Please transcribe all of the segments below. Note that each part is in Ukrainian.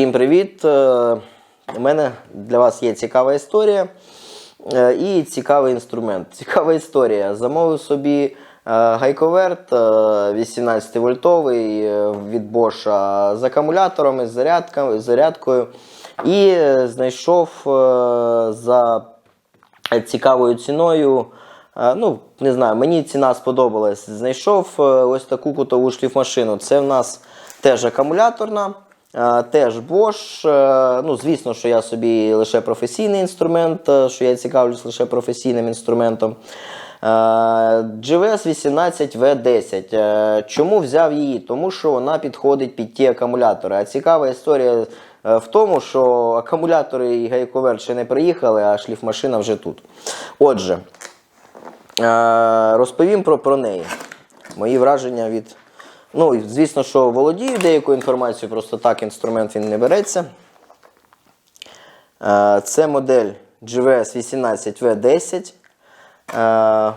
Всім привіт! Е, У мене для вас є цікава історія е, і цікавий інструмент. Цікава історія. Замовив собі е, гайковерт 18 вольтовий е, від Bosch з акумуляторами, з зарядкою. І знайшов за цікавою ціною. Ну, не знаю, мені ціна сподобалась. Знайшов ось таку кутову шліфмашину. Це в нас теж акумуляторна, теж Bosch. Е, Ну, звісно, що я собі лише професійний інструмент, е, що я цікавлюсь лише професійним інструментом. Е, GVS 18V10. Е, Чому взяв її? Тому що вона підходить під ті акумулятори. А цікава історія е, в тому, що акумулятори і гайковерт ще не приїхали, а шліфмашина вже тут. Отже, е, розповім про, про неї. Мої враження від. Ну, звісно, що володію деякою інформацією, просто так інструмент він не береться. Е, Це модель GVS 18V10. Е,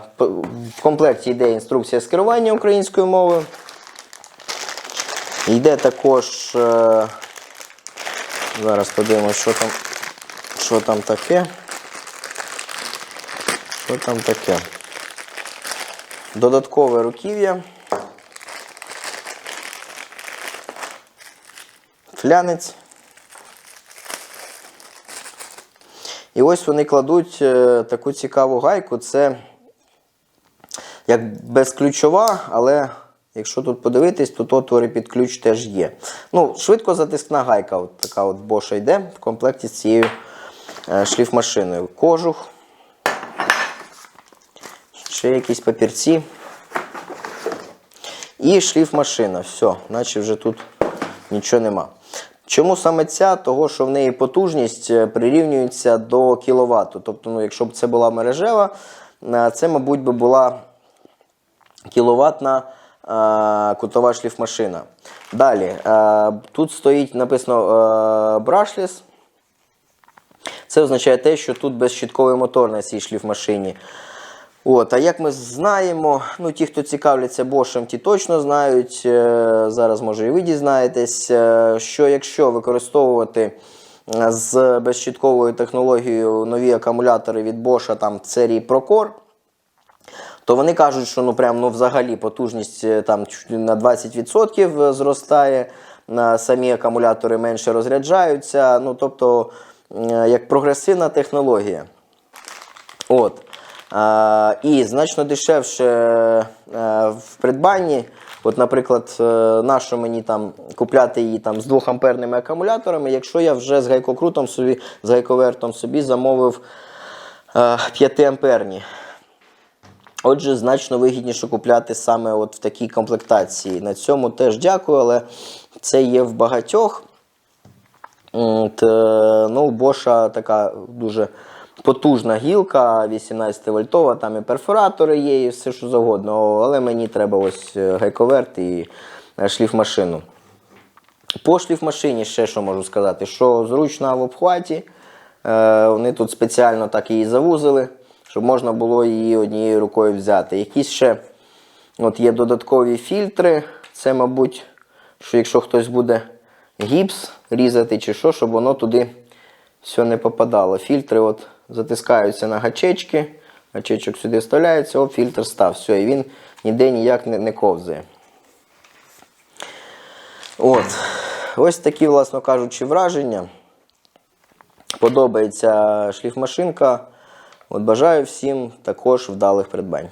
В комплекті йде інструкція з керування українською мовою. Йде також. е, Зараз подивимося, що там, що там таке. Що там таке? Додаткове руків'я. Флянець. І ось вони кладуть е, таку цікаву гайку. Це як безключова, але якщо тут подивитись, то отвори під ключ теж є. Ну, швидко затискна гайка, от така от Bosch йде в комплекті з цією е, шліфмашиною. Кожух. Ще якісь папірці. І шліфмашина. Все, наче вже тут нічого нема. Чому саме ця? Того, що в неї потужність е, прирівнюється до кіловату. Тобто, ну, якщо б це була мережева, е, це, мабуть, би була кіловатна е, кутова шліфмашина. Далі, тут стоїть написано брашляс. Це означає те, що тут безщітковий мотор на цій шліфмашині. От, а як ми знаємо, ну ті, хто цікавляться Bosch, ті точно знають, е, зараз може і ви дізнаєтесь, е, що якщо використовувати е, з безщітковою технологією нові акумулятори від Bosch там серії Procore, то вони кажуть, що ну прям ну взагалі потужність там на 20% зростає, самі акумулятори менше розряджаються. Ну тобто, як прогресивна технологія. От. І значно дешевше е, в придбанні. От, наприклад, е, нащо мені там купляти її там з 2 амперними акумуляторами, якщо я вже з гайкокрутом собі, з гайковертом собі замовив е, 5 амперні. Отже, значно вигідніше купляти саме от в такій комплектації. На цьому теж дякую, але це є в багатьох. От, е, ну, Боша така дуже потужна гілка, 18 вольтова, там і перфоратори є, і все що завгодно. Але мені треба ось е, гайковерт і е, шліфмашину. По шліфмашині ще що можу сказати, що зручна в обхваті. Е, вони тут спеціально так її завузили, щоб можна було її однією рукою взяти. Якісь ще от є додаткові фільтри. Це, мабуть, що якщо хтось буде гіпс різати чи що, щоб воно туди все не попадало. Фільтри от затискаються на гачечки, гачечок сюди вставляється, о, фільтр став. Все, і він ніде ніяк не, не ковзає. От. Ось такі, власно кажучи, враження. Подобається шліфмашинка. От бажаю всім також вдалих придбань.